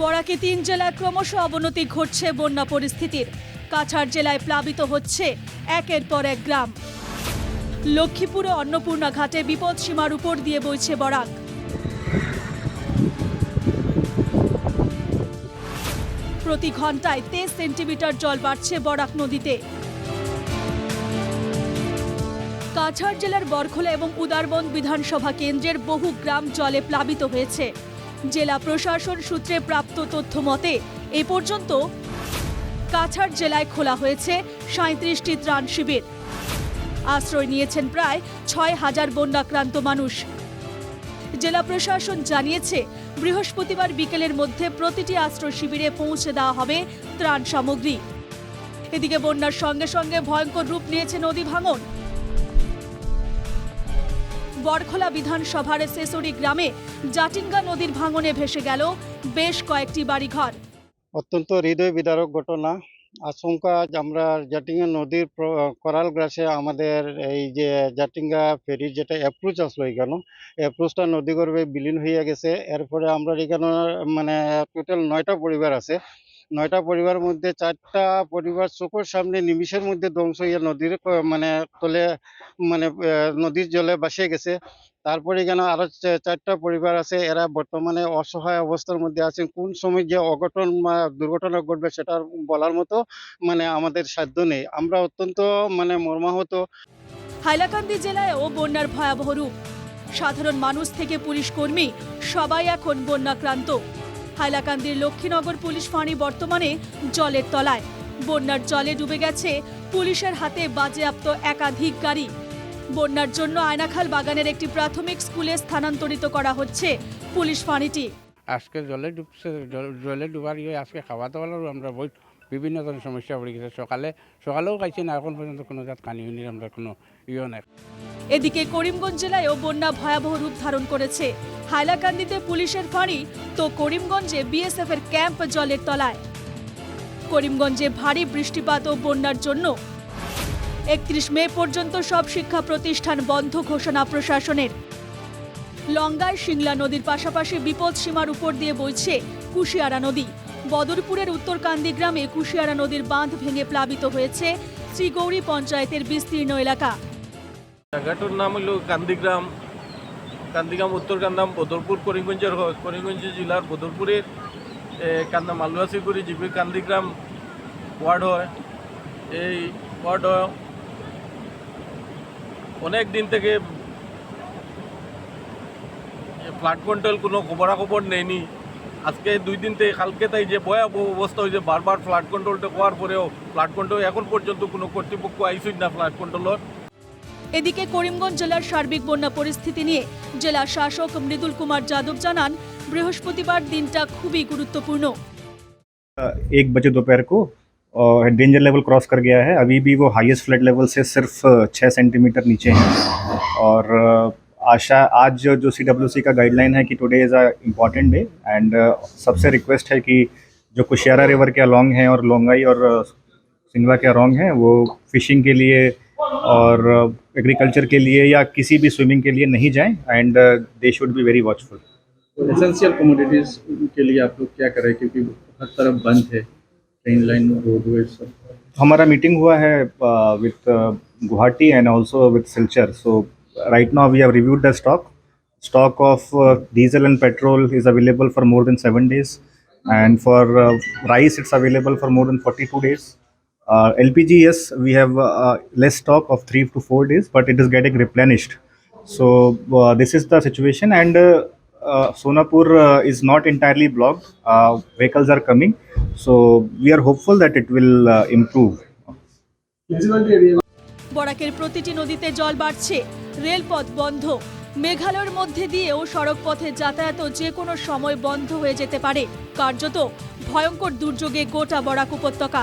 বরাকে তিন জেলায় ক্রমশ অবনতি ঘটছে বন্যা পরিস্থিতির। কাছাড় জেলায় প্লাবিত হচ্ছে একের পর এক গ্রাম। লক্ষ্মীপুরে অন্নপূর্ণা ঘাটে বিপদ সীমার উপর দিয়ে বইছে বরাক। প্রতি ঘন্টায় তেইশ সেন্টিমিটার জল বাড়ছে বরাক নদীতে। কাছাড় জেলার বরখোলা এবং উদারবন্দ বিধানসভা কেন্দ্রের বহু গ্রাম জলে প্লাবিত হয়েছে। জেলা প্রশাসন সূত্রে প্রাপ্ত তথ্য মতে, এ পর্যন্ত কাছাড় জেলায় খোলা হয়েছে সাঁত্রিশটি ত্রাণ শিবির। আশ্রয় নিয়েছেন প্রায় ছয় হাজার বন্যাক্রান্ত মানুষ। জেলা প্রশাসন জানিয়েছে, বৃহস্পতিবার বিকেলের মধ্যে প্রতিটি আশ্রয় শিবিরে পৌঁছে দেওয়া হবে ত্রাণ সামগ্রী। এদিকে বন্যার সঙ্গে সঙ্গে ভয়ঙ্কর রূপ নিয়েছে নদী ভাঙন। বরখোলা বিধানসভার সেসরি গ্রামে জাটিঙ্গা নদীর ভাঙনে ভেসে গেল বেশ কয়েকটি বাড়িঘর। অত্যন্ত হৃদয় বিদারক ঘটনা। আশঙ্কা আমরা জাটিঙ্গা নদীর করাল গ্রাসে আমাদের এই যে জাটিঙ্গা ফেরির যেটা অ্যাপ্রোচ আসলো এখানে অ্যাপ্রোচটা নদীগর্ভে বিলীন হয়ে গেছে। এরপরে আমরা এখানে মানে টোটাল নয়টা পরিবার আছে। নয়টা পরিবার মধ্যে চারটা পরিবার চোখের সামনে নিমিষের মধ্যে ধ্বংস হয়ে নদীর মানে তলে মানে নদীর জলে ভাসিয়ে গেছে। তারপরে কেন আরও চারটা পরিবার আছে, এরা বর্তমানে অসহায় অবস্থার মধ্যে আছেন। কোন সময় যে অঘটন বা দুর্ঘটনা ঘটবে সেটা বলার মতো মানে আমাদের সাধ্য নেই। আমরা অত্যন্ত মানে মর্মাহত। হাইলাকান্দি জেলায় ও বন্যার ভয়াবহ রূপ। সাধারণ মানুষ থেকে পুলিশ কর্মী সবাই এখন বন্যাক্রান্ত। হাইলাকান্দির লক্ষ্মীনগর পুলিশ ফাঁড়ি বর্তমানে জলের তলায়। বন্যার জলে ডুবে গেছে পুলিশের হাতে বাজেয়াপ্ত একাধিক গাড়ি। বন্যার জন্য আয়নাখাল বাগানের একটি প্রাথমিক স্কুলে স্থানান্তরিত করা হচ্ছে পুলিশ ফাঁড়িটি। আজকে জলে ডুবছে জল- ডুবার ইয়ে আজকে খাওয়া দাওয়ারও আমরা বই বিভিন্ন ধরনের সমস্যা পড়ে গেছে। সকালে সকালেও খাইছি না এখন পর্যন্ত কোনো জাত কানি আমরা কোনো ইয়ে নাই। এদিকে করিমগঞ্জ জেলায়ও বন্যা ভয়াবহ রূপ ধারণ করেছে। হাইলাকান্দিতে পুলিশের ফাঁড়ি তো করিমগঞ্জে বিএসএফ এর ক্যাম্প জলের তলায়। করিমগঞ্জে ভারী বৃষ্টিপাত ও বন্যার জন্য একত্রিশ মে পর্যন্ত সব শিক্ষা প্রতিষ্ঠান বন্ধ ঘোষণা প্রশাসনের। লঙ্গায় সিংলা নদীর পাশাপাশি বিপদ সীমার উপর দিয়ে বইছে কুশিয়ারা নদী। বদরপুরের উত্তরকান্দি গ্রামে কুশিয়ারা নদীর বাঁধ ভেঙে প্লাবিত হয়েছে শ্রীগৌরী পঞ্চায়েতের বিস্তীর্ণ এলাকা। জায়গাটার নাম কান্দিগ্রাম কান্দিগ্রাম উত্তর কান্দাম বদরপুর করিমগঞ্জের করিমগঞ্জ জেলার বদরপুরের এ, কান্দা মালুয়াশিগুড়ি জিপি কান্দিগ্রাম ওয়ার্ড হয়। এই ওয়ার্ড অনেক দিন থেকে ফ্লাড কন্ট্রোল কোনো খবরাখবর নেয়নি আজকে দুই দিন থেকে কালকে তাই যে ভয়াবহ অবস্থা হয়েছে বারবার ফ্লাড কন্ট্রোলটা হওয়ার পরেও ফ্লাড কন্ট্রোল এখন পর্যন্ত কোনো কর্তৃপক্ষ আইসই না ফ্লাড কন্ট্রোলের এদিকে করিমগঞ্জ জেলার সার্বিক বন্যা পরিস্থিতি নিয়ে জেলা শাসক মৃদুল কুমার যাদব জানান বৃহস্পতিবার দিনটা খুবই গুরুত্বপূর্ণ एक बजे दोपहर को और डेंजर लेवल क्रॉस कर गया है अभी भी वो हाईएस्ट फ्लड लेवल से सिर्फ छः सेंटीमीटर नीचे हैं और अ, आशा आज जो जो सी डब्ल्यू सी का गाइडलाइन है कि today is a important day and सबसे रिक्वेस्ट है कि जो कुशियारा रिवर के अलॉन्ग हैं और लोंगाई और अ, सिंगला के अलॉन्ग हैं वो फिशिंग के लिए और एग्रीकल्चर के लिए या किसी भी स्विमिंग के लिए नहीं जाएँ and they should be very watchful essential commodities के लिए आप लोग क्या करें? क्योंकि हर तरफ़ बंद है ट्रेन लाइन रोडवेज़ हमारा मीटिंग हुआ है with Guwahati and also with Silchar so right now we have reviewed the stock stock of diesel and petrol is available for more than seven days and for rice it's available for more than forty two days P G yes we have uh, less stock of three to four days but it is getting replenished so uh, this is the situation and uh, uh, sonapur uh, is not entirely blocked uh, vehicles are coming so we are hopeful that it will uh, improve বরাকের প্রতিটি নদীতে জল বাড়ছে রেলপথ বন্ধ মেঘালয়ের মধ্যে দিয়েও সড়ক পথে যাতায়াত যে কোনো সময় বন্ধ হয়ে যেতে পারে কার্যত ভয়ঙ্কর দুর্যোগে গোটা বরাক উপত্যকা